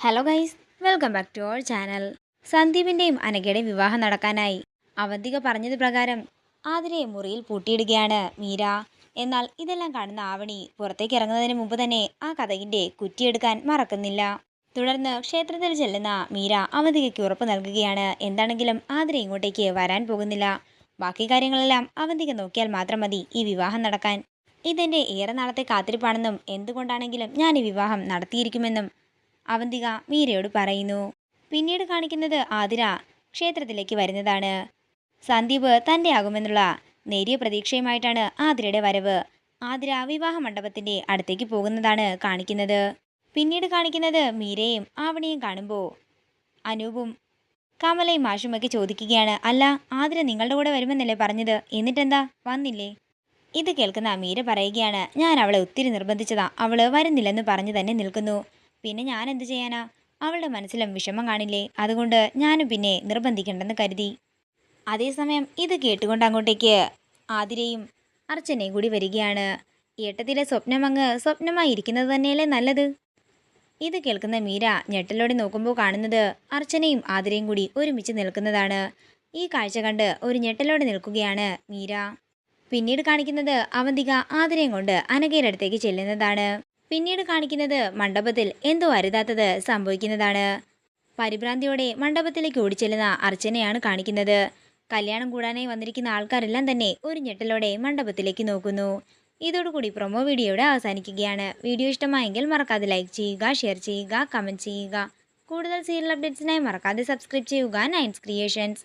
Hello guys welcome back to our channel സന്ദീപിന്റെയും അനഘയുടെയും വിവാഹം നടക്കാനായി അവന്തിക പറഞ്ഞത് പ്രകാരം ആതിരയെ മുറിയിൽ പൂട്ടിയിടുകയാണ് മീര. എന്നാൽ ഇതെല്ലാം കാണുന്ന ആവണി പുറത്തേക്ക് ഇറങ്ങുന്നതിന് മുമ്പ് തന്നെ ആ കഥകിന്റെ കുറ്റിയെടുക്കാൻ മറക്കുന്നില്ല. തുടർന്ന് ക്ഷേത്രത്തിൽ ചെല്ലുന്ന മീര അവന്തികയ്ക്ക് ഉറപ്പ് നൽകുകയാണ്. എന്താണെങ്കിലും ആതിര ഇങ്ങോട്ടേക്ക് വരാൻ പോകുന്നില്ല. ബാക്കി കാര്യങ്ങളെല്ലാം അവന്തിക നോക്കിയാൽ മാത്രം മതി ഈ വിവാഹം നടക്കാൻ. ഇതെന്റെ ഏറെ നാളത്തെ കാത്തിരിപ്പാണെന്നും എന്തുകൊണ്ടാണെങ്കിലും ഞാൻ ഈ വിവാഹം നടത്തിയിരിക്കുമെന്നും അവന്തിക മീരയോട് പറയുന്നു. പിന്നീട് കാണിക്കുന്നത് ആതിര ക്ഷേത്രത്തിലേക്ക് വരുന്നതാണ്. സന്ദീപ് തന്റെ ആകുമെന്നുള്ള നേരിയ പ്രതീക്ഷയുമായിട്ടാണ് ആതിരയുടെ വരവ്. ആതിര വിവാഹ മണ്ഡപത്തിന്റെ അടുത്തേക്ക് പോകുന്നതാണ് കാണിക്കുന്നത്. പിന്നീട് കാണിക്കുന്നത് മീരയും ആവണിയും കാണുമ്പോൾ അനൂപും കമലയും മാഷുമൊക്കെ ചോദിക്കുകയാണ് അല്ല ആതിര നിങ്ങളുടെ കൂടെ വരുമെന്നല്ലേ പറഞ്ഞത്? എന്നിട്ടെന്താ? വന്നില്ലേ? ഇത് കേൾക്കുന്ന മീര പറയുകയാണ് ഞാൻ അവളെ ഒത്തിരി നിർബന്ധിച്ചതാ. അവൾ വരുന്നില്ലെന്ന് പറഞ്ഞു തന്നെ നിൽക്കുന്നു. പിന്നെ ഞാൻ എന്ത് ചെയ്യാനാ? അവളുടെ മനസ്സിലും വിഷമം കാണില്ലേ? അതുകൊണ്ട് ഞാനും പിന്നെ നിർബന്ധിക്കണ്ടെന്ന് കരുതി. അതേസമയം ഇത് കേട്ടുകൊണ്ട് അങ്ങോട്ടേക്ക് ആതിരയും അർച്ചനയും കൂടി വരികയാണ്. ഏട്ടത്തിലെ സ്വപ്നം അങ്ങ് സ്വപ്നമായി ഇരിക്കുന്നത് തന്നെയല്ലേ നല്ലത്? ഇത് കേൾക്കുന്ന മീര ഞെട്ടലോടെ നോക്കുമ്പോൾ കാണുന്നത് അർച്ചനയും ആതിരയും കൂടി ഒരുമിച്ച് നിൽക്കുന്നതാണ്. ഈ കാഴ്ച കണ്ട് ഒരു ഞെട്ടലോടെ നിൽക്കുകയാണ് മീര. പിന്നീട് കാണിക്കുന്നത് അവന്തിക ആതിരയും കൊണ്ട് അനഘയുടെ അടുത്തേക്ക് ചെല്ലുന്നതാണ്. പിന്നീട് കാണിക്കുന്നത് മണ്ഡപത്തിൽ എന്തോ അരുതാത്തത് സംഭവിക്കുന്നതാണ്. പരിഭ്രാന്തിയോടെ മണ്ഡപത്തിലേക്ക് ഓടിച്ചെല്ലുന്ന അർച്ചനയാണ് കാണിക്കുന്നത്. കല്യാണം കൂടാനായി വന്നിരിക്കുന്ന ആൾക്കാരെല്ലാം തന്നെ ഒരു ഞെട്ടലോടെ മണ്ഡപത്തിലേക്ക് നോക്കുന്നു. ഇതോടുകൂടി പ്രൊമോ വീഡിയോയുടെ അവസാനിക്കുകയാണ്. വീഡിയോ ഇഷ്ടമായെങ്കിൽ മറക്കാതെ ലൈക്ക് ചെയ്യുക ഷെയർ ചെയ്യുക കമന്റ് ചെയ്യുക. കൂടുതൽ സീരിയൽ അപ്ഡേറ്റ്സിനായി മറക്കാതെ സബ്സ്ക്രൈബ് ചെയ്യുക. നയൻസ് ക്രിയേഷൻസ്.